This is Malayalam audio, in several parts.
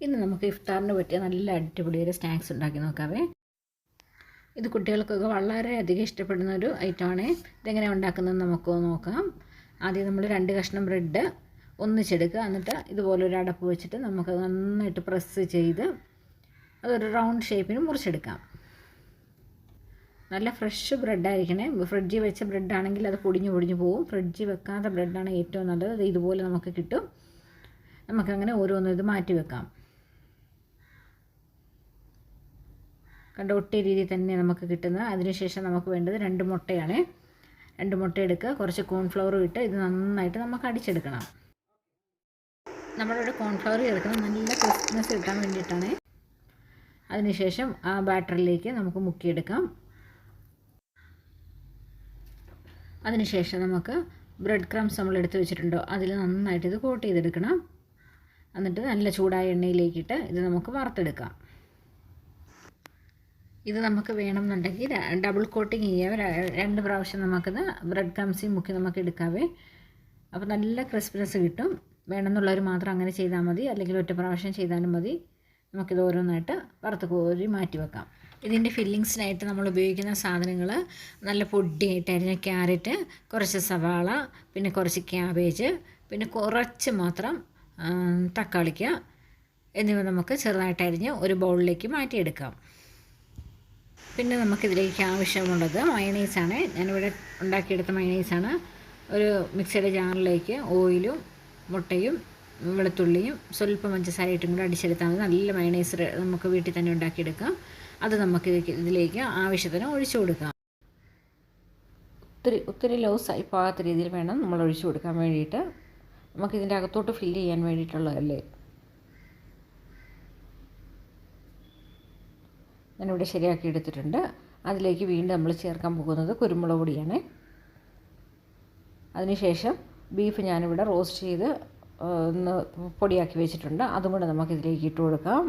ഇന്ന് നമുക്ക് ഇഫ്താറിന് പറ്റിയ നല്ല അടിപൊളി ഒരു സ്നാക്സ് ഉണ്ടാക്കി നോക്കാവേ. ഇത് കുട്ടികൾക്കൊക്കെ വളരെയധികം ഇഷ്ടപ്പെടുന്ന ഒരു ഐറ്റമാണ് ഇതെങ്ങനെ ഉണ്ടാക്കുന്നത് നമുക്ക് നോക്കാം. ആദ്യം നമ്മൾ രണ്ട് കഷ്ണം ബ്രെഡ് ഒന്നിച്ചെടുക്കുക. എന്നിട്ട് ഇതുപോലെ ഒരു അടപ്പ് വെച്ചിട്ട് നമുക്ക് നന്നായിട്ട് പ്രസ് ചെയ്ത് അതൊരു റൗണ്ട് ഷേപ്പിന് മുറിച്ചെടുക്കാം. നല്ല ഫ്രഷ് ബ്രെഡായിരിക്കണേ ഫ്രിഡ്ജിൽ വെച്ച ബ്രെഡാണെങ്കിൽ അത് പൊടിഞ്ഞു പൊടിഞ്ഞു പോകും ഫ്രിഡ്ജിൽ വെക്കാത്ത ബ്രെഡാണ് ഏറ്റവും നല്ലത്. അത് ഇതുപോലെ നമുക്ക് കിട്ടും. നമുക്കങ്ങനെ ഓരോന്നും ഇത് മാറ്റി വെക്കാം. കണ്ട ഒട്ടിയ രീതിയിൽ തന്നെ നമുക്ക് കിട്ടുന്നത് അതിനുശേഷം നമുക്ക് വേണ്ടത് രണ്ട് മുട്ടയാണ്. രണ്ട് മുട്ട എടുക്കുക കുറച്ച് കോൺഫ്ലവർ ഇട്ട് ഇത് നന്നായിട്ട് നമുക്ക് അടിച്ചെടുക്കണം. നമ്മളിവിടെ കോൺഫ്ലവർ ചേർക്കുന്നത് നല്ല ക്രിസ്മസ് കിട്ടാൻ വേണ്ടിയിട്ടാണ്. അതിനുശേഷം ആ ബാറ്ററിലേക്ക് നമുക്ക് മുക്കിയെടുക്കാം. അതിനുശേഷം നമുക്ക് ബ്രെഡ് ക്രംസ് നമ്മൾ എടുത്ത് വെച്ചിട്ടുണ്ടോ അതിൽ നന്നായിട്ട് ഇത് കോട്ട് ചെയ്തെടുക്കണം. എന്നിട്ട് നല്ല ചൂടായ എണ്ണയിലേക്കിട്ട് ഇത് നമുക്ക് വറുത്തെടുക്കാം. ഇത് നമുക്ക് വേണമെന്നുണ്ടെങ്കിൽ ഡബിൾ കോട്ടിങ് ചെയ്യാം രണ്ട് പ്രാവശ്യം നമുക്കത് ബ്രെഡ് ക്രംസിൽ മുക്കി നമുക്ക് എടുക്കാവേ. അപ്പോൾ നല്ല ക്രിസ്പിനെസ് കിട്ടും. വേണമെന്നുള്ളവർ മാത്രം അങ്ങനെ ചെയ്താൽ മതി. അല്ലെങ്കിൽ ഒറ്റ പ്രാവശ്യം ചെയ്താലും മതി. നമുക്കിത് ഓരോന്നായിട്ട് വറുത്ത് കോരി മാറ്റി വെക്കാം. ഇതിന്റെ ഫില്ലിങ്സിനായിട്ട് നമ്മൾ ഉപയോഗിക്കുന്ന സാധനങ്ങൾ നല്ല പൊടിയായിട്ട് അരിഞ്ഞ ക്യാരറ്റ് കുറച്ച് സവാള പിന്നെ കുറച്ച് ക്യാബേജ് പിന്നെ കുറച്ച് മാത്രം തക്കാളിക്ക എന്നിവ നമുക്ക് ചെറുതായിട്ട് അരിഞ്ഞ് ഒരു ബൗളിലേക്ക് മാറ്റിയെടുക്കാം. പിന്നെ നമുക്കിതിലേക്ക് ആവശ്യമുള്ളത് മയണൈസാണ്. ഞാനിവിടെ ഉണ്ടാക്കിയെടുത്ത മയണൈസാണ്. ഒരു മിക്സിയുടെ ജാറിലേക്ക് ഓയിലും മുട്ടയും വെളുത്തുള്ളിയും സ്വല്പം പഞ്ചസാരയിട്ടും കൂടെ അടിച്ചെടുത്താൽ മതി. നല്ല മയണൈസ് നമുക്ക് വീട്ടിൽ തന്നെ ഉണ്ടാക്കിയെടുക്കാം. അത് നമുക്ക് ഇതിലേക്ക് ആവശ്യത്തിന് ഒഴിച്ചു കൊടുക്കാം. ഒത്തിരി ഒത്തിരി ലോസായി പോകാത്ത രീതിയിൽ വേണം നമ്മൾ ഒഴിച്ചു കൊടുക്കാൻ വേണ്ടിയിട്ട്. നമുക്കിതിന്റെ അകത്തോട്ട് ഫില്ല് ചെയ്യാൻ വേണ്ടിയിട്ടുള്ളതല്ലേ? ഞാനിവിടെ ശരിയാക്കി എടുത്തിട്ടുണ്ട്. അതിലേക്ക് വീണ്ടും നമ്മൾ ചേർക്കാൻ പോകുന്നത് കുരുമുളക് പൊടിയാണ്. അതിനുശേഷം ബീഫ് ഞാനിവിടെ റോസ്റ്റ് ചെയ്ത് ഒന്ന് പൊടിയാക്കി വെച്ചിട്ടുണ്ട്. അതും കൂടെ നമുക്കിതിലേക്ക് ഇട്ട് കൊടുക്കാം.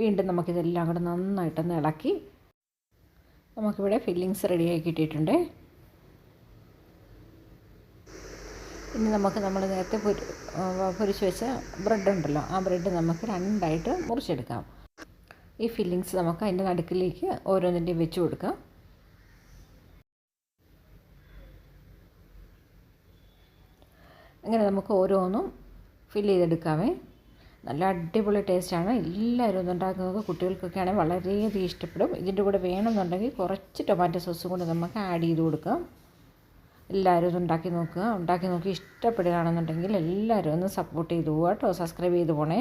വീണ്ടും നമുക്കിതെല്ലാം കൂടെ നന്നായിട്ടൊന്ന് ഇളക്കി നമുക്കിവിടെ ഫില്ലിങ്സ് റെഡിയാക്കി ഇട്ടിട്ടുണ്ട് ഇനി നമുക്ക് നമ്മൾ നേരത്തെ പൊരി പൊരിച്ച് വെച്ച ബ്രെഡ് ഉണ്ടല്ലോ ആ ബ്രെഡ് നമുക്ക് രണ്ടായിട്ട് മുറിച്ചെടുക്കാം. ഈ ഫില്ലിങ്സ് നമുക്ക് അതിന്റെ നടുക്കിലേക്ക് ഓരോന്നിന്റെയും വെച്ച് കൊടുക്കാം. അങ്ങനെ നമുക്ക് ഓരോന്നും ഫില്ല് ചെയ്തെടുക്കാമേ നല്ല അടിപൊളി ടേസ്റ്റാണ് എല്ലാവരും ഒന്നുണ്ടാക്കുന്നത് കുട്ടികൾക്കൊക്കെ ആണെങ്കിൽ വളരെയധികം ഇഷ്ടപ്പെടും. ഇതിന്റെ കൂടെ വേണമെന്നുണ്ടെങ്കിൽ കുറച്ച് ടൊമാറ്റോ സോസും കൂടെ നമുക്ക് ആഡ് ചെയ്ത് കൊടുക്കാം. എല്ലാവരും ഒന്ന് ഉണ്ടാക്കി നോക്കുക. ഉണ്ടാക്കി നോക്കി ഇഷ്ടപ്പെടുകയാണെന്നുണ്ടെങ്കിൽ എല്ലാവരും ഒന്ന് സപ്പോർട്ട് ചെയ്തു പോകാം കേട്ടോ. സബ്സ്ക്രൈബ് ചെയ്ത് പോണേ.